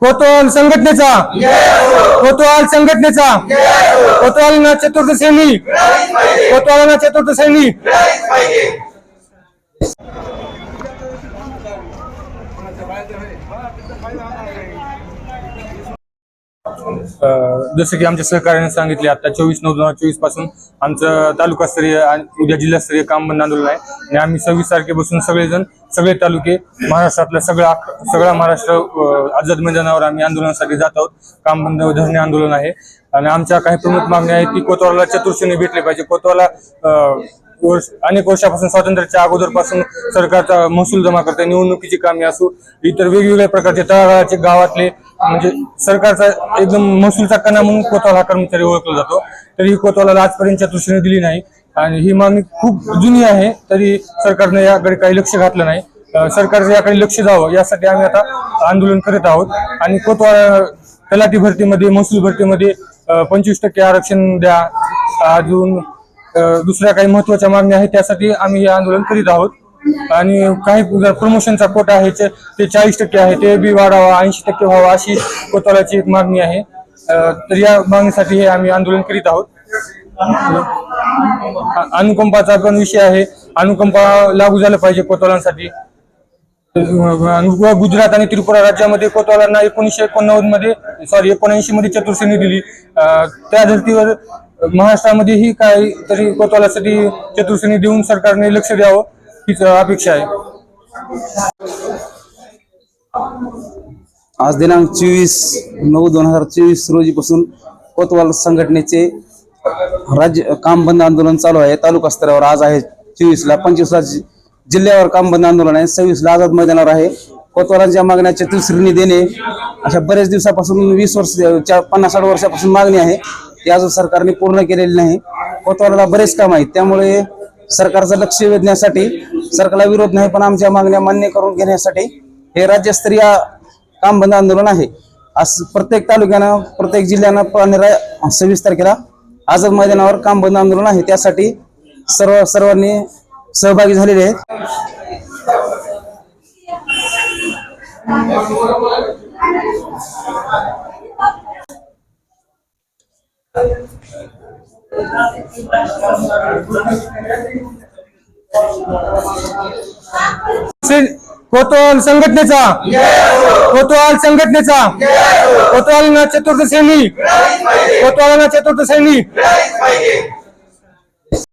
कोतवाल संघटनेचा. कोतवाल संघटनेचा. कोतवाल ना चतुर्थ श्रेणी. कोतवाल ना चतुर्थ श्रेणी. जसं की आमच्या सहकार्याने सांगितले आता चोवीस नऊ दोन हजार चोवीसपासून आमचं तालुकास्तरीय आणि उद्या जिल्हास्तरीय काम बंद आंदोलन आहे. आणि आम्ही सव्वीस तारखेपासून सगळेजण सगळे तालुके महाराष्ट्रातला सगळा सगळा महाराष्ट्र आझाद मैदानावर आम्ही आंदोलनासाठी जात आहोत. काम बंद धरणे आंदोलन आहे. आणि आमच्या काही प्रमुख मागण्या आहेत की कोतवाला चतुर्थीने भेटले पाहिजे. कोतवाला वर्ष अनेक वर्षापासून स्वातंत्र्याच्या अगोदरपासून सरकारचा महसूल जमा करते. निवडणुकीची कामे असो इतर वेगवेगळ्या प्रकारचे तळागाळाचे गावातले म्हणजे सरकारचा एकदम महसूलचा कणा म्हणून कोतवाल हा कर्मचारी ओळखला जातो. तरी ही कोतवाला आजपर्यंतच्या दृष्टीने दिली नाही. आणि ही मागणी खूप जुनी आहे तरी सरकारने याकडे काही लक्ष घातलं नाही. सरकारचं याकडे लक्ष द्यावं यासाठी आम्ही आता आंदोलन करत आहोत. आणि कोतवाल तलाठी भरतीमध्ये महसूल भरतीमध्ये पंचवीस टक्के आरक्षण द्या. अजून दुसऱ्या काही महत्त्वाच्या मागण्या आहेत त्यासाठी आम्ही हे आंदोलन करीत आहोत. आणि काही प्रमोशनचा कोटा आहे ते- चाळीस टक्के आहे ते बी वाढावा ऐंशी टक्के व्हावा अशी कोतालाची एक मागणी आहे. तर या मागणीसाठी हे आम्ही आंदोलन करीत आहोत. अनुकंपाचा पण विषय आहे. अनुकंपा लागू झाला पाहिजे कोतवालांसाठी. गुजरात आणि त्रिपुरा राज्यामध्ये कोतवालांना एकोणीसशे एकोणनव्वदमध्ये सॉरी एकोणऐंशी मध्ये चतुर्श्रेणी दिली त्या धर्तीवर महाराष्ट्रामध्येही काही तरी कोतवालासाठी चतुर्सेनी देऊन सरकारने लक्ष द्यावं. हीच अपेक्षा आहे. आज दिनांक चोवीस नऊ दोन हजार चोवीस रोजीपासून कोतवाल संघटनेचे राज्य काम बंद आंदोलन चालू आहे. तालुका स्तरावर आज आहे चोवीसला. पंचवीसला जि- जिल्ह्यावर काम बंद आंदोलन आहे. सव्वीसला आझाद मैदानावर आहे. कोतवालांच्या मागण्या चतुश्रेणी देणे अशा बरेच दिवसापासून वीस वर्ष पन्नास साठ वर्षापासून मागणी आहे. ती अजून सरकारने पूर्ण केलेली नाही. कोतवालाला बरेच काम आहेत. त्यामुळे सरकारचं लक्ष वेधण्यासाठी सरकारला विरोध नाही पण आमच्या मागण्या मान्य करून घेण्यासाठी हे राज्यस्तरीय काम बंद आंदोलन आहे. आज प्रत्येक तालुक्यानं प्रत्येक जिल्ह्यानं सव्वीस तारखेला आझाद मैदानावर काम बंद आंदोलन आहे. त्यासाठी सर्व सर्वांनी सहभागी झालेले आहेत. कोतवाल संघटनेचा. कोतवाल संघटनेचा. कोतवाल ना चतुर्थ श्रेणी. कोतवाल ना चतुर्थ श्रेणी.